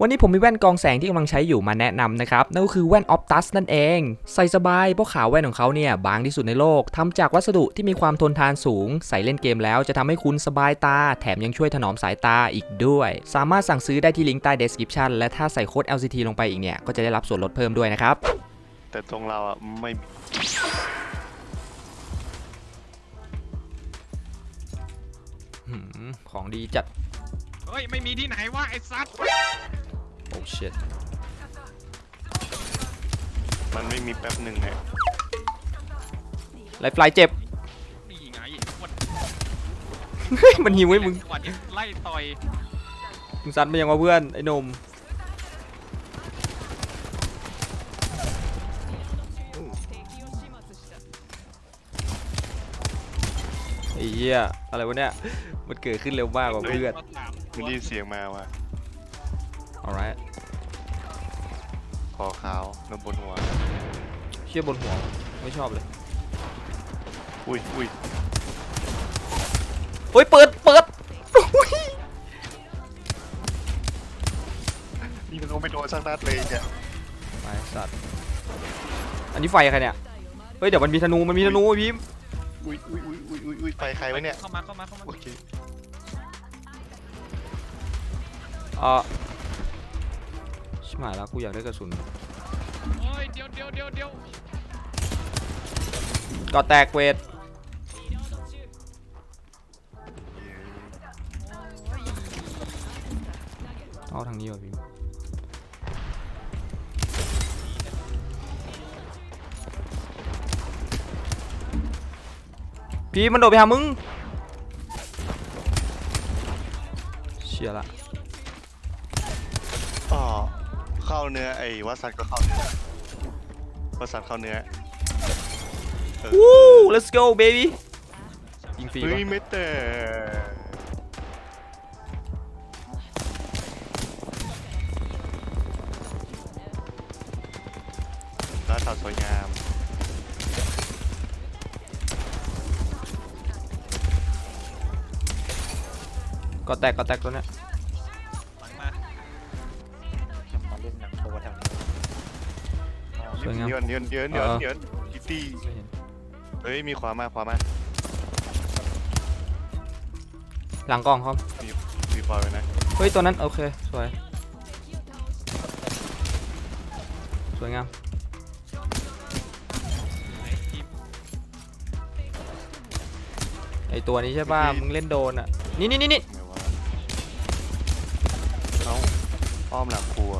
วันนี้ผมมีแว่นกรองแสงที่กำลังใช้อยู่มาแนะนำนะครับ นั่นก็คือแว่น Optus นั่นเอง ใส่สบายเพราะขาวแว่นของเขาเนี่ย บางที่สุดในโลกทำจากวัสดุที่มีความทนทานสูง ใส่เล่นเกมแล้วจะทำให้คุณสบายตา แถมยังช่วยถนอมสายตาอีกด้วย สามารถสั่งซื้อได้ที่ลิงก์ใต้ description และถ้าใส่โค้ด LCT ลงไปอีกเนี่ย ก็จะได้รับส่วนลดเพิ่มด้วยนะครับ แต่ตรงเราอะไม่หืมของดีจัด เฮ้ย ไม่มีที่ไหนวะไอ้ซัด โอ้ shit มันไม่มีแป๊บหนึ่งเนี่ยไลฟ์ไฟเจ็บ นี่ไงวันเฮ้ย มันหิวไว้มึงจังหวะนี้ไล่ต่อยมึงซัดมายังวะเพื่อน ไอ้หนมไอ้เหี้ยอะไรวะเนี่ย มันเกิดขึ้นเร็วมากกว่าเพื่อน มาถามไม่ได้ยินเสียงมาว่ะ alright คอขาวนบนหัว เชี่ยบนหัวไม่ชอบเลยอุ้ยอุ้ยเฮ้ยเปิดเปิดนี่มันก็ไม่โดนสักนัดเลยเนี่ยไปสัตว์อันนี้ไฟใครเนี่ยเฮ้ยเดี๋ยวมันมีธนูมันมีธนูไอ้พิมพ์อุ้ยอุ้ยอุ้ยอุ้ยอุ้ยอุ้ยไฟใครวะเนี่ยเข้ามาเข้ามาเข้ามาโอเคเออ ชิบหายแล้วกูอยากได้กระสุนโอ้ยเดี๋ยวเดี๋ยวเดี๋ยวเดี๋ยวก็แตกเวทเอาทางนี้ว่ะพิมพ์พี่มันโดดไปหามึงเชียละอ๋อ เข้าเนื้อไอ้วัดสันก็เข้าเนื้อวัดสันเข้าเนื้อเออวู้ let's go baby ยิงฟรีเฮ้ปะยไม่แต่ร้านสาวสวยงามก็แตกก็แตกตัวเนี้ย สวยงามเนียนเนียนเนียนเนียนเออเนียนคิตตี้ไม่เห็นเฮ้ยมีขวามาขวามาหลังกล้องครับมีบอยไว้นะเฮ้ยตัวนั้นโอเคสวย สวยงามไอ้ทีมไอตัวนี้ใช่ป่ะมึงเล่นโดนอะนี่นี่นี่นี่ไงวะเอ้าอ้อมหลังครัว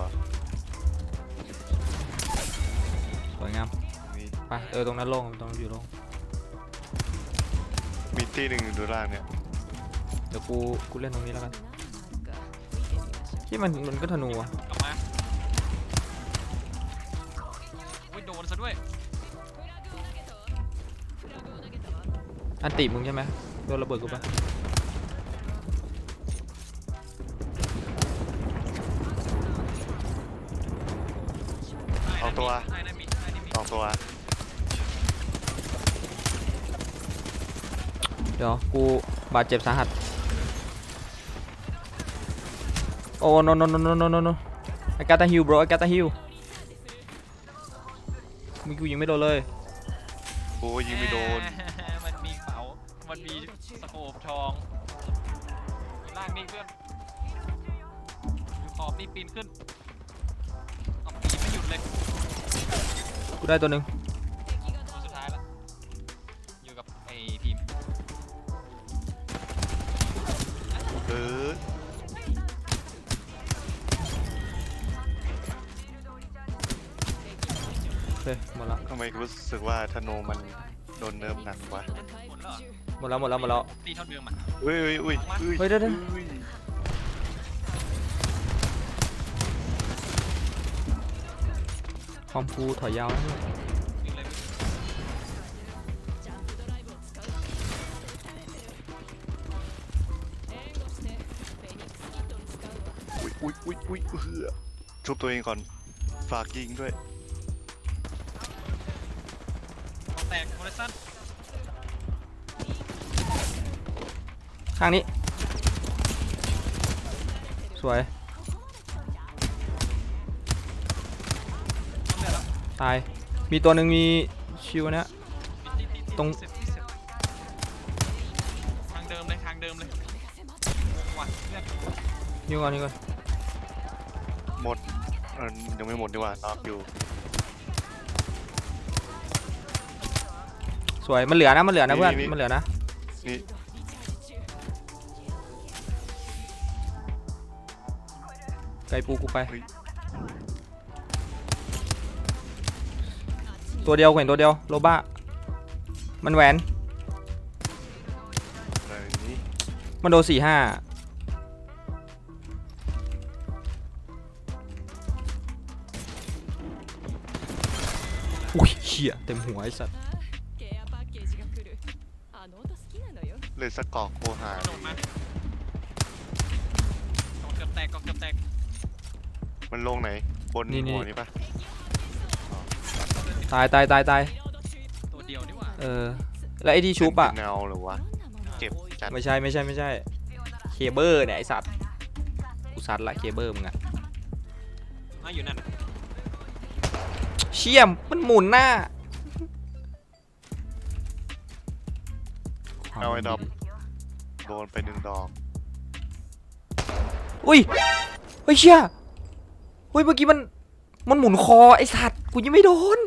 เออตรงนั้นโล่งตรงนั้นอยู่โล่งมีตีหนึ่งอยู่ดูล่างเนี่ยเดี๋ยวกูกูเล่นตรงนี้แล้วกันที่มันมันก็ธนูอะกลับมาโอ้ยโดนซะด้วยอันติมึงใช่ไหมโดนระเบิดกูปะสองตัวใต้นั้นมีใต้นั้นมีสองตัว เดี๋ยวกูบาดเจ็บสาหัส โอ้ no no no no no no no I got the heal bro I got the heal มึงกูยิงไม่โดนเลยโอ้ยยิงไม่โดนแหมมันมีเป๋ามันมีสโคปทองอยู่ล่างนี่เพื่อนอยู่ขอบนี่ปีนขึ้นเอาปีนไม่หยุดเลย กูได้ตัวหนึ่ง เคหมดละทำไมรู้สึกว่าธนูมันโดนเนิร์ฟหนักวะหมดแล้วเหรอหมดแล้วหมดแล้วหมดแล้วตีเท่าเดิมอะเฮ้ยเฮ้ยเฮ้ยเฮ้ยเดี๋ยวเดี๋ยวฮ้ยคอมพูถอยยาวนะวิ่งเลยวิ่งอุ้ยอุ้ยอุ้ยอุ้ยเฮือชุบตัวเองก่อนฝากยิงด้วย ตกโมเลสันข้างนี้ สวยตาย มีตัวหนึ่งมีชิวเนี้ยตรงทางเดิมเลยทางเดิมเลยว่ยิงก่อนยิงก่อนหมดเออยังไม่หมดดีกว่าน็อกอยู่ สวยมันเหลือนะมันเหลือนะเพื่อนมีมีมันเหลือนะนี่ไกลปูกูไป ตัวเดียวเห็นตัวเดียวโลบ้ามันแหวนอะไรนี้มันโดนสี่ห้าอุ้ยเหี้ยเต็มหัวไอ้สัตว์ เลยสกอร์โคหาโดดมากอเกือบแตกกอเกือบแตกมันลงไหน บนหัวนี่ปะตายตายตายตายตัวเดียวนี่หว่าเออแล้วไอ้ที่ชุบอะเนเาหรือวะเก็บจัดไม่ใช่ไม่ใช่ไม่ใช่ เคเบอร์เนี่ยไอสัตว์อุสัตว์ละเคเบอร์มึงอะมาอยู่นั่นเชี่ยมมันหมุนหน้า เอาไอ้ดอกโดนไปหนึ่งดอก อุ้ยเฮ้ยเชี่ยเฮ้ยเมื่อกี้มันมันหมุนคอไอสัตว์กูยังไม่โดน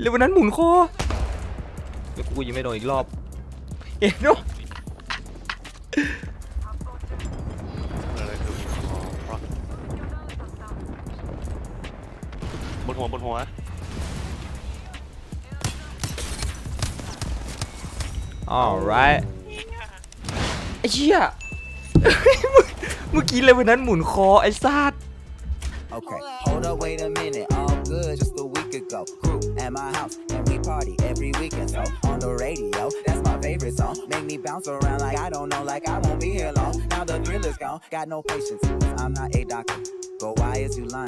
เร็ววันนั้นหมุนคอ เดี๋ยวกูยังไม่โดนอีกรอบเอ็นโนอะไรคือคอวะบนหัวบนหัว alright ไอ้เหี้ยเมื่อกี้เลยวันนั้นหมุนคอไอ้ซาด Okay, hold up, wait a minute. All good just a week ago. Crew at my house, and we party every weekend. So on the radio, that's my favorite song. Make me bounce around like I don't know, like I won't be here long. Now the thrill is gone, got no patience. I'm not a doctor. But why is you lying?